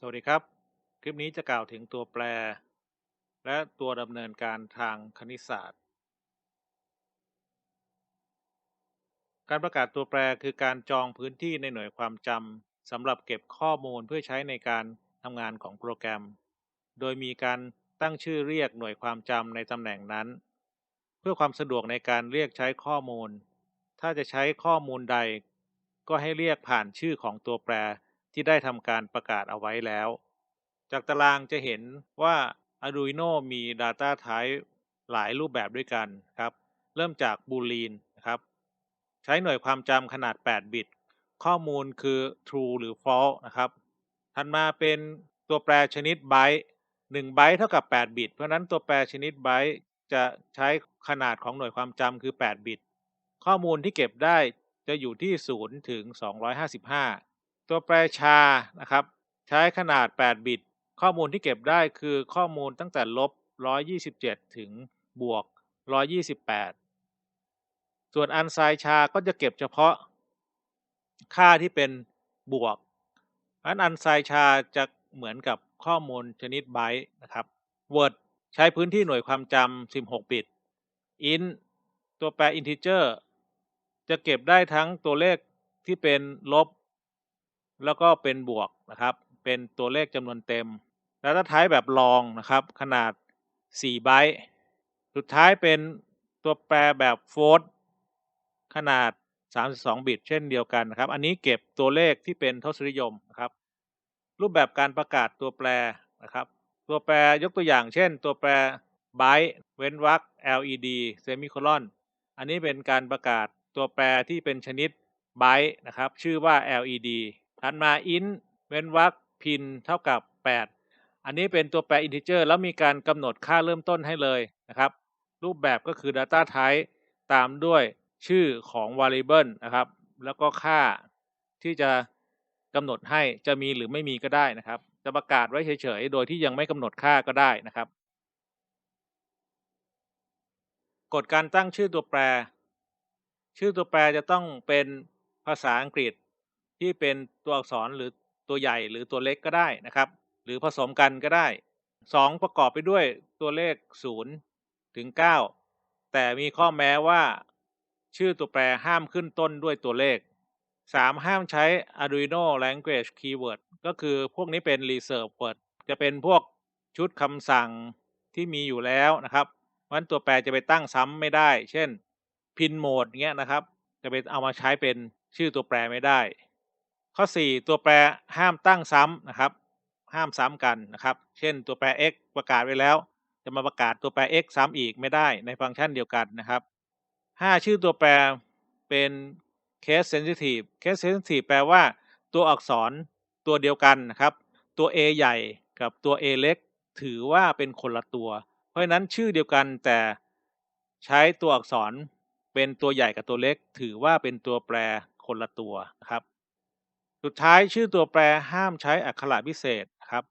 สวัสดีครับ คลิปนี้จะกล่าวถึงตัวแปร และตัวดำเนินการทางคณิตศาสตร์ การประกาศตัวแปรคือการจองพื้นที่ในหน่วยความจำสำหรับเก็บข้อมูลเพื่อใช้ในการทำงานของโปรแกรม โดยมีการตั้งชื่อเรียกหน่วยความจำในตำแหน่งนั้น เพื่อความสะดวกในการเรียกใช้ข้อมูล ถ้าจะใช้ข้อมูลใด ก็ให้เรียกผ่านชื่อของตัวแปร ที่ได้ทำการประกาศเอาไว้แล้ว จากตารางจะเห็นว่า Arduino มี Data Type หลายรูปแบบด้วยกันครับ เริ่มจาก Boolean นะครับ ใช้หน่วยความจำขนาด 8 บิต ข้อมูลคือ true หรือ false นะครับ ถัดมาเป็นตัวแปรชนิดไบต์1ไบต์เท่ากับ 8 บิต เพราะนั้นตัวแปรชนิดไบต์จะใช้ขนาดของหน่วยความจำคือ 8 บิต ข้อมูลที่เก็บได้จะอยู่ที่ 0 ถึง 255 ตัวแปรชานะครับ ใช้ขนาด 8 บิต ข้อมูลที่เก็บได้คือข้อมูลตั้งแต่ลบ 127 ถึงบวก 128 ส่วนอันไซชาก็จะเก็บเฉพาะ ค่าที่เป็นบวกอันอันไซชาจะเหมือนกับข้อมูลชนิดไบต์นะครับ Word ใช้พื้นที่หน่วยความจำ 16 บิต int ตัวแปร integer จะเก็บได้ทั้งตัวเลขที่เป็นลบ แล้วก็เป็นบวกนะครับ เป็นตัวเลขจำนวนเต็ม แล้วถ้าท้ายแบบลองนะครับ ขนาด 4 ไบต์สุดท้ายเป็นตัวแปรแบบ float ขนาด 32 บิต เช่นเดียวกันนะครับ อันนี้เก็บตัวเลขที่เป็นทศนิยมนะครับ รูปแบบการประกาศตัวแปรนะครับ ตัวแปรยกตัวอย่าง เช่น ตัวแปร byte เว้นวรรค led semicolon อันนี้เป็นการประกาศตัวแปรที่เป็นชนิด byte นะครับ ชื่อว่า led ถัดมา int เว้นวรรค pin เท่ากับ 8 อันนี้เป็นตัวแปร integer แล้วมีการกำหนดค่าเริ่มต้นให้เลยนะครับ รูปแบบก็คือ data type ตามด้วยชื่อของ variable นะครับ แล้วก็ค่าที่จะกำหนดให้จะมีหรือไม่มีก็ได้นะครับ จะประกาศไว้เฉยๆ โดยที่ยังไม่กำหนดค่าก็ได้นะครับ กฎการตั้งชื่อตัวแปร ชื่อตัวแปรจะต้องเป็นภาษาอังกฤษ ที่เป็นตัวอักษรหรือตัวใหญ่หรือตัวเล็กก็ได้นะครับ หรือผสมกันก็ได้ 2 ประกอบไปด้วยตัวเลข 0 ถึง 9 แต่มีข้อแม้ว่า ชื่อตัวแปรห้ามขึ้นต้นด้วยตัวเลข 3. ห้ามใช้ Arduino language keyword ก็คือพวกนี้เป็น reserve word จะเป็นพวกชุดคำสั่งที่มีอยู่แล้วนะครับเพราะฉะนั้นตัวแปรจะไปตั้งซ้ำไม่ได้ เช่น pin mode เงี้ยนะครับ จะไปเอามาใช้เป็นชื่อตัวแปรไม่ได้ ข้อ 4 ตัวแปรห้ามตั้งซ้ำนะครับ ห้ามซ้ำกันนะครับ เช่นตัวแปร x ประกาศไว้แล้ว จะมาประกาศตัวแปร x ซ้ำอีกไม่ได้ในฟังก์ชันเดียวกันนะครับ 5 ชื่อตัวแปรเป็น case sensitive case sensitive แปลว่า ตัวอักษรตัวเดียวกันนะครับ ตัว a ใหญ่กับตัว a เล็ก ถือว่าเป็นคนละตัว เพราะฉะนั้นชื่อเดียวกันแต่ใช้ตัวอักษรเป็นตัวใหญ่กับตัวเล็ก ถือว่าเป็นตัวแปรคนละตัวนะครับ สุดท้ายชื่อตัวแปรห้ามใช้อักขระพิเศษครับ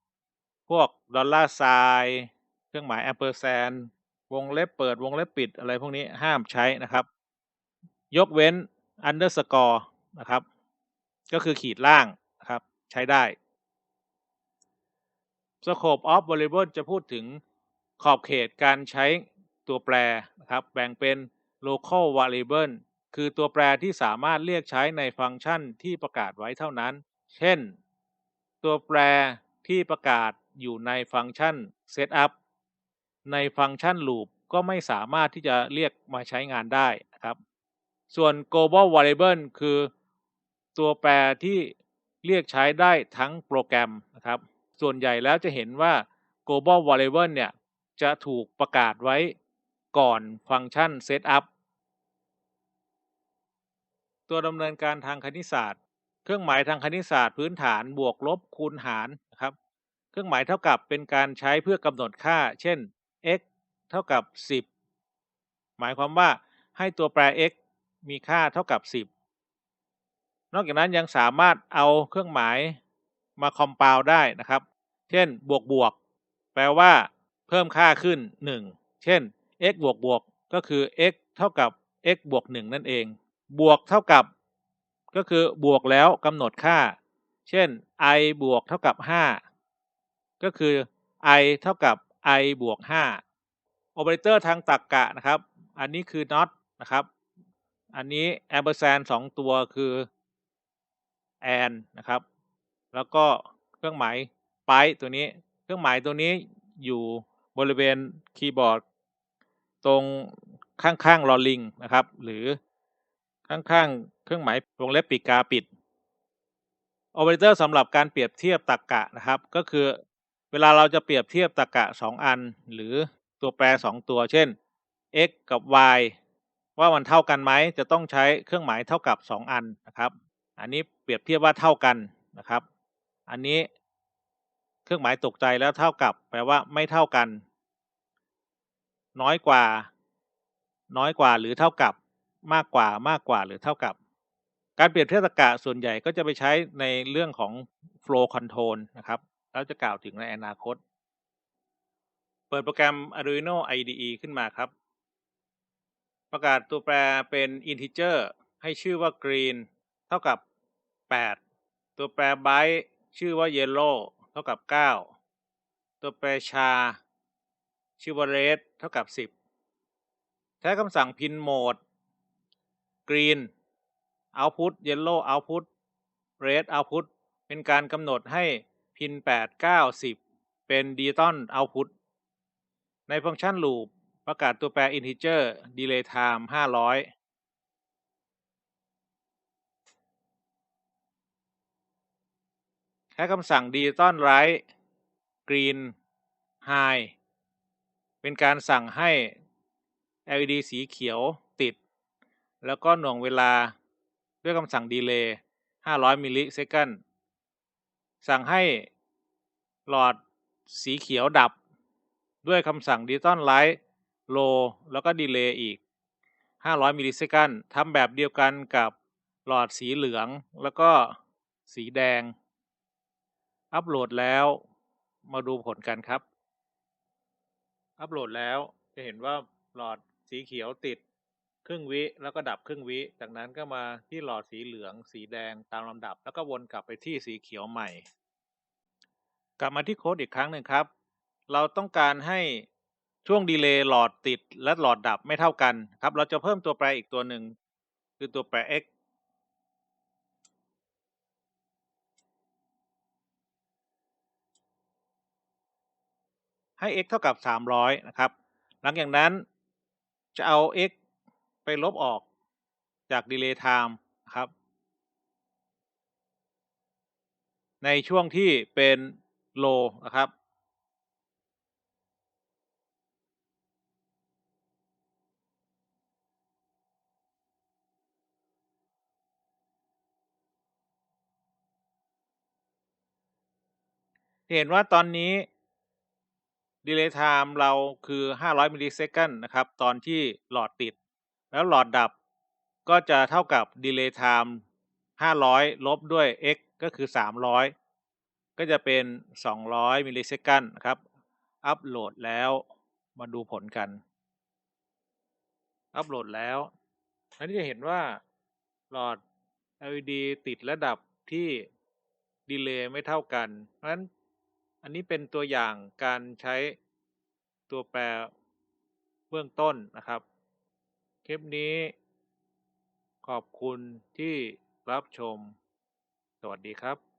พวกดอลลาร์ไซน์เครื่องหมายแอมเปอร์แซนวงเล็บเปิดวงเล็บปิดอะไรพวกนี้ห้ามใช้นะครับ ยกเว้น underscore นะครับ ก็คือขีดล่างนะครับ ใช้ได้ scope of variable จะพูดถึงขอบเขตการใช้ตัวแปรนะครับ แบ่งเป็น local variable คือตัวแปรที่สามารถเรียกใช้ในฟังก์ชันที่ประกาศไว้เท่านั้น เช่น ตัวแปรที่ประกาศอยู่ในฟังก์ชัน setup ในฟังก์ชัน loop ก็ไม่สามารถที่จะเรียกมาใช้งานได้นะครับ ส่วน global variable คือ ตัวแปรที่เรียกใช้ได้ทั้งโปรแกรมนะครับ ส่วนใหญ่แล้วจะเห็นว่า global variable เนี่ยจะถูกประกาศไว้ก่อนฟังก์ชัน setup ตัวดำเนินการทางคณิตศาสตร์ เครื่องหมายทางคณิตศาสตร์พื้นฐานบวกลบคูณหารนะครับ เครื่องหมายเท่ากับเป็นการใช้เพื่อกำหนดค่า เช่น x เท่ากับ 10 หมายความว่าให้ตัวแปร x มีค่าเท่ากับ 10 นอกจากนั้นยังสามารถเอาเครื่องหมายมาคอมเปลได้นะครับ เช่น บวกบวก แปลว่า เพิ่มค่าขึ้น 1 เช่น x บวกบวกก็คือ x เท่ากับ x บวก 1 นั่นเอง บวกเท่ากับ ก็คือบวกแล้วกำหนดค่า เช่น i บวกเท่ากับก็คือ i เท่ากับ i บวก5โอเปอเรเตอร์ทางตรรกกะนะครับ อันนี้คือ not นะครับ อันนี้ ampersand สองตัวคือ and นะครับ แล้วก็เครื่องหมาย by ตัวนี้ เครื่องหมายตัวนี้อยู่บริเวณคีย์บอร์ด ตรงข้างๆลอลิงนะครับ หรือ ข้างๆ เครื่องหมายวงเล็บปีกกาปิดโอเปอเรเตอร์สำหรับการเปรียบเทียบตรรกกะนะครับ ก็คือเวลาเราจะเปรียบเทียบตรรกะสองอัน หรือตัวแปรสองตัว เช่น x กับ y ว่ามันเท่ากันไหมจะต้องใช้เครื่องหมายเท่ากับสองอันนะครับ อันนี้เปรียบเทียบว่าเท่ากันนะครับ อันนี้เครื่องหมายตกใจแล้วเท่ากับ แปลว่าไม่เท่ากัน น้อยกว่า น้อยกว่าหรือเท่ากับ มากกว่ามากกว่าหรือเท่ากับ การเปรียบเทียบตรรกะส่วนใหญ่ก็จะไปใช้ในเรื่องของ flow control นะครับแล้วจะกล่าวถึงในอนาคต เปิดโปรแกรม Arduino IDE ขึ้นมาครับ ประกาศตัวแปรเป็น integer ให้ชื่อว่า green เท่ากับ 8 ตัวแปร byte ชื่อว่า yellow เท่ากับ 9 ตัวแปร char ชื่อว่า red เท่ากับ 10 ใช้คำสั่ง pin mode green output yellow output red output เป็นการกำหนดให้พิน 8 9 10 เป็น digital output ในฟังก์ชัน loop ประกาศตัวแปร integer delay time 500ใช้คำสั่ง digital write green high เป็นการสั่งให้ LED สีเขียวติด แล้วก็หน่วงเวลาด้วยคำสั่ง delay 500 มิลลิเซคันสั่งให้หลอดสีเขียวดับ ด้วยคำสั่ง digital light low แล้วก็ delay อีก 500 มิลลิเซคันทำแบบเดียวกันกับหลอดสีเหลืองแล้วก็สีแดง อัปโหลดแล้วมาดูผลกันครับ อัปโหลดแล้วจะเห็นว่าหลอดสีเขียวติด ครึ่งวิแล้วก็ดับครึ่งวิจากนั้นก็มาที่หลอดสีเหลือง สีแดงตามลำดับ แล้วก็วนกลับไปที่สีเขียวใหม่ กลับมาที่โค้ดอีกครั้งหนึ่งครับ เราต้องการให้ช่วงดีเลย์หลอดติดและหลอดดับไม่เท่ากันครับ เราจะเพิ่มตัวแปรอีกตัวหนึ่งคือตัวแปร x ให้ x เท่ากับ 300 นะครับ หลังจากนั้นจะเอา x ไปลบออกจาก delay time ครับ ในช่วงที่เป็น low นะครับ เห็นว่าตอนนี้ delay time เราคือ 500มิลลิเซคันนะครับ ตอนที่หลอดติด แล้วหลอดดับก็จะเท่ากับ delay time 500 ลบด้วย x ก็คือ 300 ก็จะเป็น 200 มิลลิเซคันนะครับ อัปโหลดแล้วมาดูผลกัน อัปโหลดแล้วอันนี้จะเห็นว่าหลอด LED ติดและดับที่ดีเลย์ไม่เท่ากัน เพราะฉะนั้นอันนี้เป็นตัวอย่างการใช้ตัวแปรเบื้องต้นนะครับ คลิปนี้ ขอบคุณที่รับชม สวัสดีครับ